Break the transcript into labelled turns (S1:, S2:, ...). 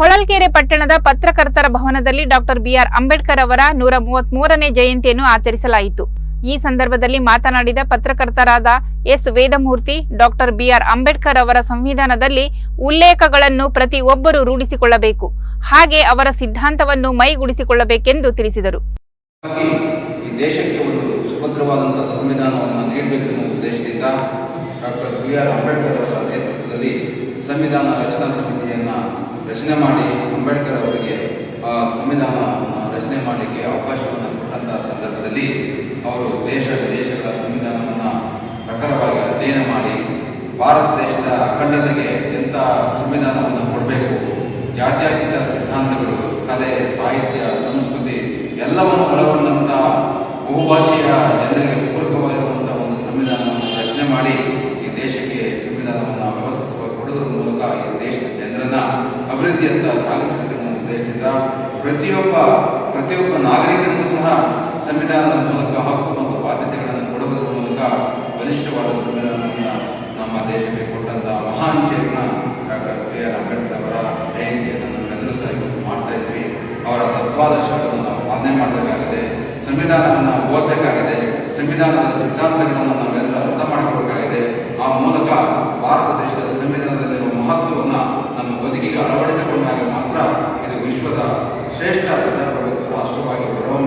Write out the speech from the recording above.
S1: ಹೊಳಲ್ಕೆರೆ ಪಟ್ಟಣದ ಪತ್ರಕರ್ತರ ಭವನದಲ್ಲಿ ಡಾಕ್ಟರ್ ಬಿಆರ್ ಅಂಬೇಡ್ಕರ್ ಅವರ ನೂರ ಮೂವತ್ಮೂರನೇ ಜಯಂತಿಯನ್ನು ಆಚರಿಸಲಾಯಿತು. ಈ ಸಂದರ್ಭದಲ್ಲಿ ಮಾತನಾಡಿದ ಪತ್ರಕರ್ತರಾದ S. Vedamurthy, doctor B R Ambedkar ಅವರ ಸಂವಿಧಾನದಲ್ಲಿ ಉಲ್ಲೇಖಗಳನ್ನು ಪ್ರತಿಯೊಬ್ಬರೂ ರೂಢಿಸಿಕೊಳ್ಳಬೇಕು. ಹಾಗೆ ಅವರ ಸಿದ್ಧಾಂತವನ್ನು ಮೈಗೂಡಿಸಿಕೊಳ್ಳಬೇಕೆಂದು ತಿಳಿಸಿದರು.
S2: ಸಂವಿಧಾನ ರಚನಾ ಸಮಿತಿಯನ್ನು ರಚನೆ ಮಾಡಿ ಅಂಬೇಡ್ಕರ್ ಅವರಿಗೆ ಸಂವಿಧಾನ ರಚನೆ ಮಾಡಲಿಕ್ಕೆ ಅವಕಾಶವನ್ನು ಕೊಟ್ಟಂತಹ ಸಂದರ್ಭದಲ್ಲಿ ಅವರು ದೇಶ ವಿದೇಶಗಳ ಸಂವಿಧಾನವನ್ನು ಪ್ರಖರವಾಗಿ ಅಧ್ಯಯನ ಮಾಡಿ, ಭಾರತ ದೇಶದ ಅಖಂಡತೆಗೆ ಎಂಥ ಸಂವಿಧಾನವನ್ನು ಕೊಡಬೇಕು, ಜಾತ್ಯತೀತ ಸಿದ್ಧಾಂತಗಳು, ಕಲೆ, ಸಾಹಿತ್ಯ ಸಂಸ್ಕೃತಿ ಎಲ್ಲವನ್ನು ಒಳಗೊಂಡಂಥ ಬಹುಭಾಷೆಯ ಜನರಿಗೆ ಪೂರಕವಾಗಿರುವಂತಹ ಒಂದು ಸಂವಿಧಾನವನ್ನು ರಚನೆ ಮಾಡಿ ಈ ದೇಶಕ್ಕೆ ಸಂವಿಧಾನವನ್ನು ವ್ಯವಸ್ಥಿತವಾಗಿ ಕೊಡುವುದರ ಮೂಲಕ ಈ ದೇಶದ ಜನರನ್ನ ಅಭಿವೃದ್ಧಿಯತ್ತ ಸಾಗಿಸಬೇಕೆನ್ನುವ ಉದ್ದೇಶದಿಂದ ಪ್ರತಿಯೊಬ್ಬ ಪ್ರತಿಯೊಬ್ಬ ನಾಗರಿಕನಿಗೂ ಸಹ ಸಂವಿಧಾನದ ಮೂಲಕ ಹಕ್ಕು ಮತ್ತು ಬಾಧ್ಯತೆಗಳನ್ನು ಕೊಡುವುದರ ಮೂಲಕ ಬಲಿಷ್ಠವಾದ ಸಂವಿಧಾನವನ್ನು ನಮ್ಮ ದೇಶಕ್ಕೆ ಕೊಟ್ಟಂತಹ ಮಹಾನ್ ಚೇತನ ಡಾಕ್ಟರ್ ಬಿ ಆರ್ ಅಂಬೇಡ್ಕರ್ ಅವರ ಜಯಂತಿಯನ್ನು ನಾವೆಲ್ಲರೂ ಸಹ ಮಾಡ್ತಾ ಇದ್ವಿ. ಅವರ ತತ್ವಾದರ್ಶಗಳನ್ನು ನಾವು ಪಾಲನೆ ಮಾಡಬೇಕಾಗಿದೆ. ಸಂವಿಧಾನವನ್ನು ಓದಬೇಕಾಗಿದೆ. ಸಂವಿಧಾನದ ಸಿದ್ಧಾಂತಗಳನ್ನು ನಾವೆಲ್ಲ ಅರ್ಥ ಮಾಡಿಕೊಳ್ಬೇಕಾಗಿದೆ. ಆ ಮೂಲಕ ಭಾರತ ದೇಶದ ಸಂವಿಧಾನದಲ್ಲಿರುವ ಮಹತ್ವವನ್ನು ನಮ್ಮ ಬದುಕಿಗೆ ಮಾತ್ರ ಇದು ವಿಶ್ವದ ಶ್ರೇಷ್ಠ ಪ್ರಧಾನಮಂತ್ರಿ ರಾಷ್ಟ್ರವಾಗಿ ಹೊರ